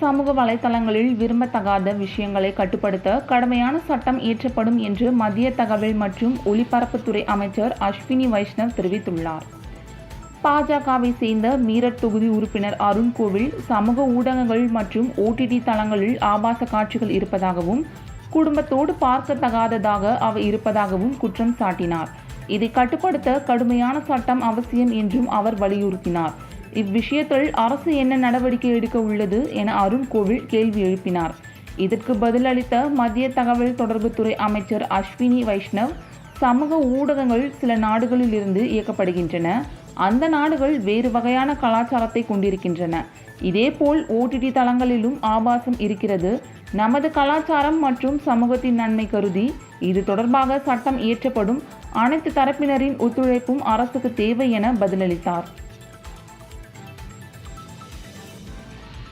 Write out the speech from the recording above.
சமூக வலைதளங்களில் விரும்பத்தகாத விஷயங்களை கட்டுப்படுத்த கடுமையான சட்டம் இயற்றப்படும் என்று மத்திய தகவல் மற்றும் ஒலிபரப்புத்துறை அமைச்சர் அஸ்வினி வைஷ்ணவ் தெரிவித்துள்ளார். பாஜகவை சேர்ந்த மீரட் தொகுதி உறுப்பினர் அருண் கோவில் சமூக ஊடகங்கள் மற்றும் ஓடிடி தளங்களில் ஆபாச காட்சிகள் இருப்பதாகவும் குடும்பத்தோடு பார்க்கத்தகாததாக அவை இருப்பதாகவும் குற்றம் சாட்டினார். இதை கட்டுப்படுத்த கடுமையான சட்டம் அவசியம் என்றும் அவர் வலியுறுத்தினார். இவ்விஷயத்தில் அரசு என்ன நடவடிக்கை எடுக்க உள்ளது என அருண் கோவில் கேள்வி எழுப்பினார். இதற்கு பதிலளித்த மத்திய தகவல் தொடர்புத்துறை அமைச்சர் அஸ்வினி வைஷ்ணவ் சமூக ஊடகங்கள் சில நாடுகளில் இருந்து இயக்கப்படுகின்றன. அந்த நாடுகள் வேறு வகையான கலாச்சாரத்தை கொண்டிருக்கின்றன. இதேபோல் ஓடிடி தளங்களிலும் ஆபாசம் இருக்கிறது. நமது கலாச்சாரம் மற்றும் சமூகத்தின் நன்மை கருதி இது தொடர்பாக சட்டம் இயற்றப்படும். அனைத்து தரப்பினரின் ஒத்துழைப்பும் அரசுக்கு தேவை என பதிலளித்தார்.